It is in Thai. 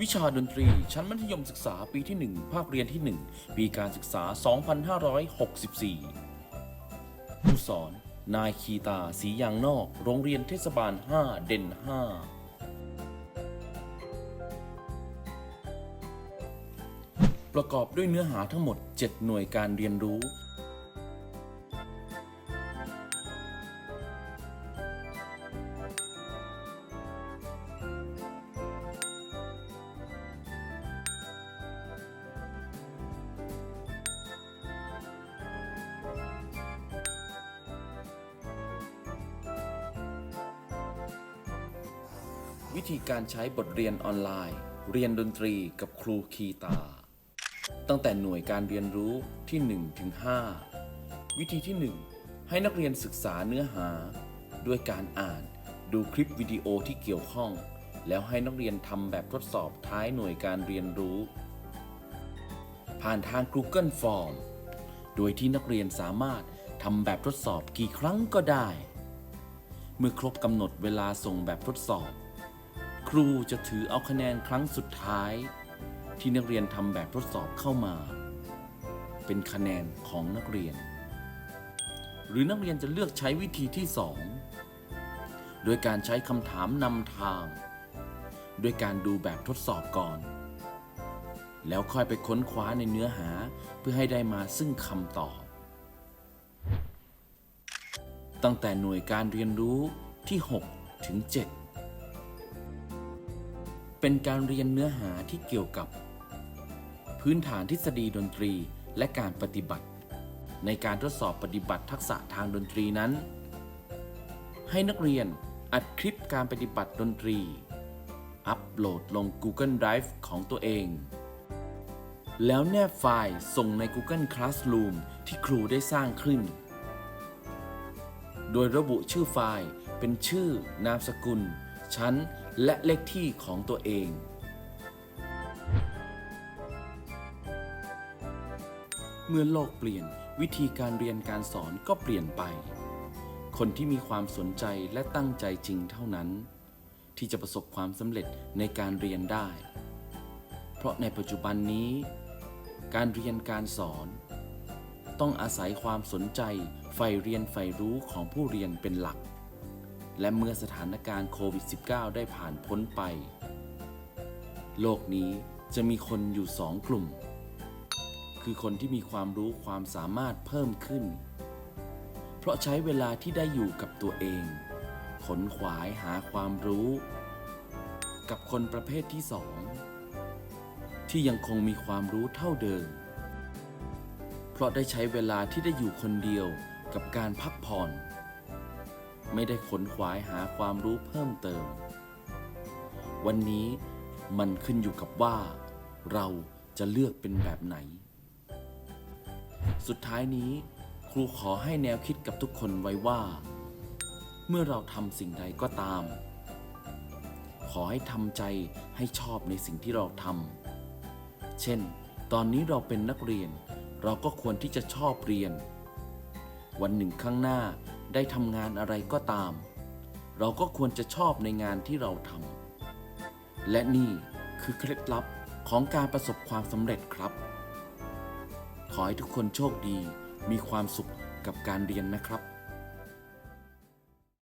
วิชาดนตรีชั้นมัธยมศึกษาปีที่ 1 ภาคเรียนที่ 1 ปีการศึกษา 2564 ผู้สอน นายคีตาสียางนอก โรงเรียนเทศบาล 5 เด่น 5 ประกอบด้วยเนื้อหาทั้งหมด 7 หน่วยการเรียนรู้ วิธีการใช้บทเรียนออนไลน์ เรียนดนตรีกับครูคีตา ตั้งแต่หน่วยการเรียนรู้ที่ 1 ถึง 5 วิธีที่ 1 ให้นักเรียนศึกษาเนื้อหา ด้วยการอ่านดูคลิปวิดีโอที่เกี่ยวข้อง แล้วให้นักเรียนทำแบบทดสอบท้ายหน่วยการเรียนรู้ ผ่านทาง Google Form โดยที่นักเรียนสามารถทำแบบทดสอบกี่ครั้งก็ได้ เมื่อครบกำหนดเวลาส่งแบบทดสอบ ครูจะถือเอาคะแนนครั้งสุดท้าย ที่นักเรียนทำแบบทดสอบเข้ามา เป็นคะแนนของนักเรียน หรือนักเรียนจะเลือกใช้วิธีที่2โดยการใช้คำถามนำทาง ด้วยการดูแบบทดสอบก่อน แล้วค่อยไปค้นคว้าในเนื้อหาเพื่อให้ได้มาซึ่งคำตอบ ตั้งแต่หน่วยการเรียนรู้ที่ 6 ถึง 7 เป็นการเรียนเนื้อหาที่เกี่ยวกับ พื้นฐานทฤษฎีดนตรีและการปฏิบัติ ในการทดสอบปฏิบัติทักษะทางดนตรีนั้น ให้นักเรียนอัดคลิปการปฏิบัติดนตรี อัปโหลดลง Google Drive ของตัวเอง แล้วแนบไฟล์ส่งใน Google Classroom ที่ครูได้สร้างขึ้น โดยระบุชื่อไฟล์เป็นชื่อนามสกุล ชั้นและเลขที่ของตัวเอง เมื่อโลกเปลี่ยนวิธีการเรียนการสอนก็เปลี่ยนไป คนที่มีความสนใจและตั้งใจจริงเท่านั้น ที่จะประสบความสำเร็จในการเรียนได้ เพราะในปัจจุบันนี้ การเรียนการสอน ต้องอาศัยความสนใจใฝ่เรียนใฝ่รู้ของผู้เรียนเป็นหลัก และเมื่อสถานการณ์โควิด -19 ได้ผ่านพ้นไป โลกนี้จะมีคนอยู่สองกลุ่ม คือคนที่มีความรู้ความสามารถเพิ่มขึ้น เพราะใช้เวลาที่ได้อยู่กับตัวเอง ขนขวายหาความรู้ กับคนประเภทที่สองที่ยังคงมีความรู้เท่าเดิม เพราะได้ใช้เวลาที่ได้อยู่คนเดียวกับการพักผ่อน ไม่ได้ขนขวายหาความรู้เพิ่มเติม วันนี้มันขึ้นอยู่กับว่า เราจะเลือกเป็นแบบไหน สุดท้ายนี้ครูขอให้แนวคิดกับทุกคนไว้ว่า เมื่อเราทำสิ่งใดก็ตาม ขอให้ทำใจให้ชอบในสิ่งที่เราทำ เช่น ตอนนี้เราเป็นนักเรียน เราก็ควรที่จะชอบเรียน วันหนึ่งข้างหน้า ได้ทำงานอะไรก็ตาม เราก็ควรจะชอบในงานที่เราทำและนี่คือเคล็ดลับของการประสบความสำเร็จครับ ขอให้ทุกคนโชคดีมีความสุขกับการเรียนนะครับ